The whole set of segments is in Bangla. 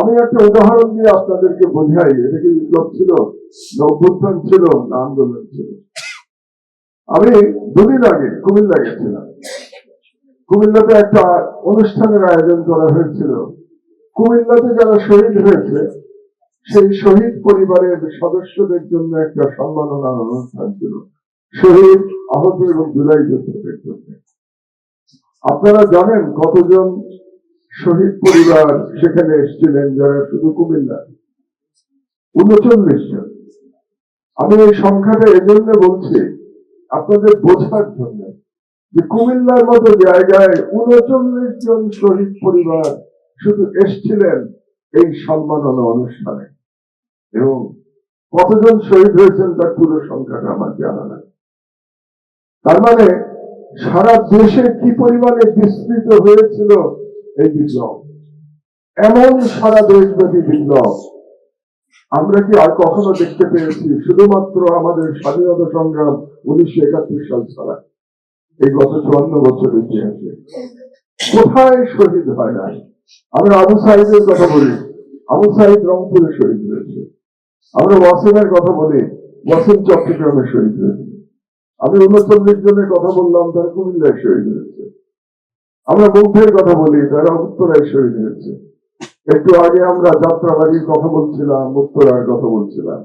আমি একটা উদাহরণ দিয়ে আপনাদেরকে বোঝাই, এটা কি বিপ্লব ছিল? না অভ্যুত্থান ছিল, না আন্দোলন ছিল? আমি দুদিন আগে কুমিল্লা গেছিলাম। কুমিল্লাতে একটা অনুষ্ঠানের আয়োজন করা হয়েছিল। কুমিল্লাতে যারা শহীদ হয়েছে, সেই শহীদ পরিবারের সদস্যদের জন্য একটা সম্মাননা অনুষ্ঠান ছিল। শহীদ, আহত এবং জুলাই যোদ্ধাদের জন্য আপনারা জানেন কতজন শহীদ পরিবার সেখানে এসেছিলেন যারা শুধু কুমিল্লা। উনচল্লিশ জন। আমি এই সংখ্যাটা এজন্য বলছি, আপনাদের বোঝার জন্য যে কুমিল্লার মতো জায়গায় উনচল্লিশ জন শহীদ পরিবার শুধু এসছিলেন এই সম্মাননা অনুষ্ঠানে। এবং কতজন শহীদ হয়েছেন তার পুরো সংখ্যাটা আমার জানা নাই। তার মানে সারা দেশে কি পরিমাণে বিস্তৃত হয়েছিল এই বিপ্লব। এমন সারা দেশব্যাপী বিপ্লব। আমরা কি আর কখনো দেখতে পেয়েছি শুধুমাত্র আমাদের স্বাধীনতা সংগ্রাম উনিশশো একাত্তর সাল ছাড়া? এই গত চুয়ান্ন বছর ইতিহাসে। কোথায় শহীদ হয় নাই? আমরা আবু সাহিদের কথা বলি। আবু সাহিদ রংপুরে শহীদ হয়েছে। আমরা ওয়াসিমের কথা বলি। ওয়াসিম চট্টগ্রামে শহীদ হয়েছে। আমি উনচল্লিশ জনের কথা বললাম, তারা কুমিল্লায় শহীদ হয়েছে। আমরা মুগ্ধের কথা বলি তারা উত্তরায় শহীদ হয়েছে। একটু আগে আমরা যাত্রাবাড়ির কথা বলছিলাম, উত্তরার কথা বলছিলাম।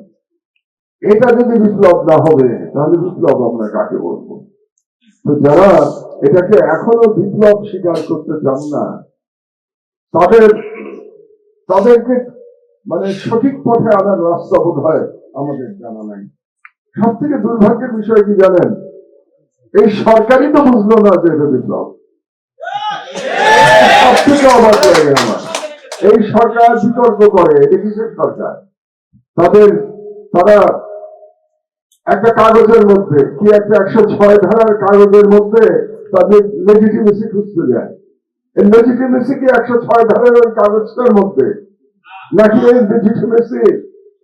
এটা যদি বিপ্লব না হবে, তাহলে বিপ্লব আমরা কাকে বলব? তো যারা এটাকে এখনও বিপ্লব স্বীকার করতে চান না, তাদের, তাদেরকে মানে সঠিক পথে আনার রাস্তা বোধ হয় আমাদের জানা নাই। সব থেকে দুর্ভাগ্যের বিষয় কি জানেন? এই সরকারই তো বুঝলো না যে এটা বিপ্লব। এই সরকার বিতর্ক করে সরকার? তাদের, তারা একটা কাগজের মধ্যে, কি একটা একশো ছয় ধারার কাগজের মধ্যে তাদের লেজিটিমেসি খুঁজতে যায়। এই লেজিটিমেসি কি একশো ছয় ওই কাগজটার মধ্যে? নাকি এই লেজিটিমেসি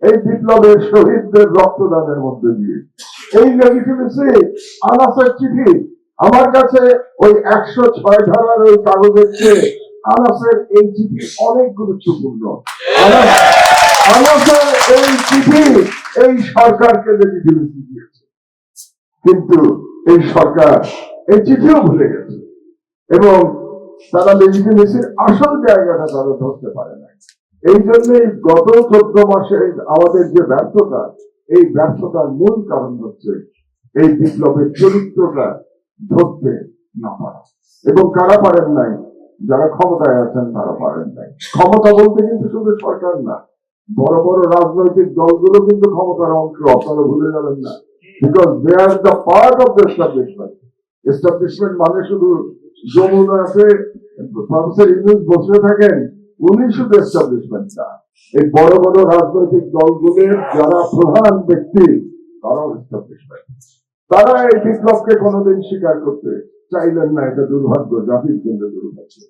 এই বিপ্লবের শহীদদের রক্তদানের মধ্যে দিয়ে? এই লেজিটিমেসি আনাসের চিঠি, আমার কাছে ওই একশো ছয় ধারার ওই কাগজের চেয়ে আনাসের এই চিঠি অনেক গুরুত্বপূর্ণ আনাসের এই চিঠি এই সরকারকে লেজিটিমেসি দিয়েছে। কিন্তু এই সরকার এই চিঠিও ভুলে গেছে। এবং তারা লেজিটিমেসির আসল জায়গাটা তারা ধরতে পারে না এই জন্যই গত চোদ্দ মাসে আমাদের যে ব্যর্থতা, এই ব্যর্থতার মূল কারণ হচ্ছে এই বিপ্লবের চরিত্রটা ধরতে না পারা। এবং কারা পারেন নাই? যারা ক্ষমতায় আছেন তারা পারেন নাই। ক্ষমতা বলতে কিন্তু শুধু সরকার না। বড় বড় রাজনৈতিক দলগুলো কিন্তু ক্ষমতার অংশ আপনারা ভুলে যাবেন না। Because they are the part of the establishment establishment মানে শুধু ইউনুস বসে থাকেন, উনি শুধু এস্টাবলিশমেন্ট না। এই বড় বড় রাজনৈতিক দলগুলির যারা প্রধান ব্যক্তি, তারাও এস্টাবলিশমেন্ট তারা এই বিপ্লবকে কোনোদিন স্বীকার করতে চাইলেন না, এটা দুর্ভাগ্য, জাতির জন্য দুর্ভাগ্য।